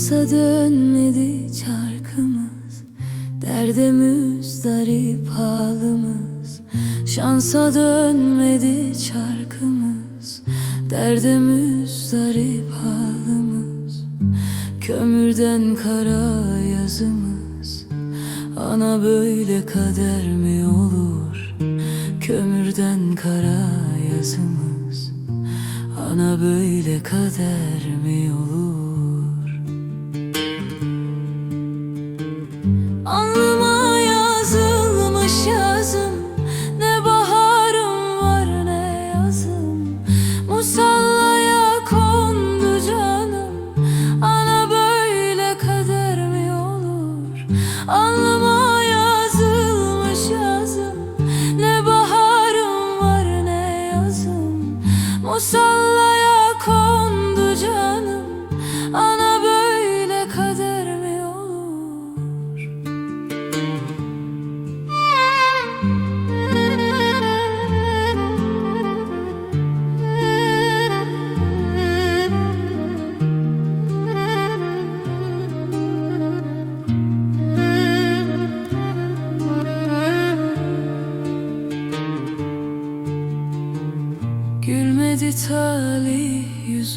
Şansa dönmedi çarkımız Derdimiz darip halımız. Şansa dönmedi çarkımız Derdimiz darip halımız. Kömürden kara yazımız Ana böyle kader mi olur? Kömürden kara yazımız Ana böyle kader mi olur olur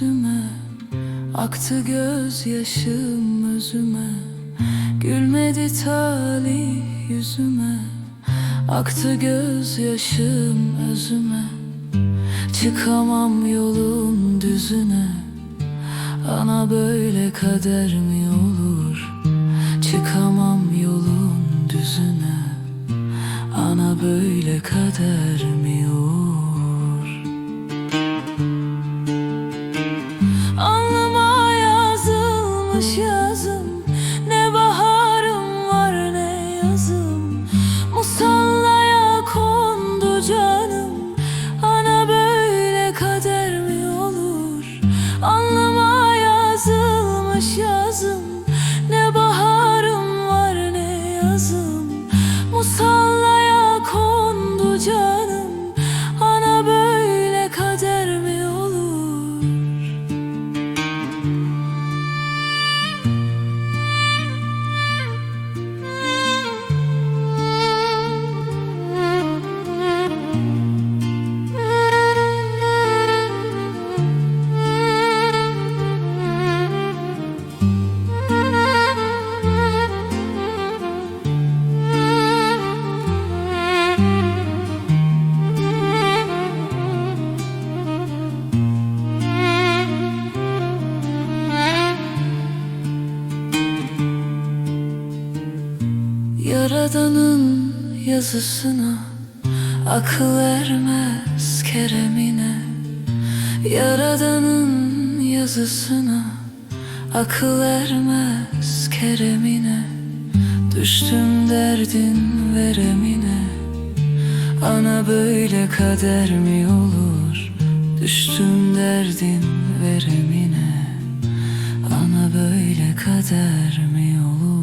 yüzüme Aktı gözyaşım özüme. Gülmedi talih yüzüme Aktı gözyaşım özüme. Çıkamam yolun düzüne Ana böyle kader mi olur? Çıkamam yolun düzüne Ana böyle kader mi olur kondu yazısına Akıl ermez keremine. Yaradanın yazısına Akıl ermez keremine. Düştüm derdin veremine. Ana böyle kader mi olur? Düştüm derdin veremine. Ana böyle kader mi olur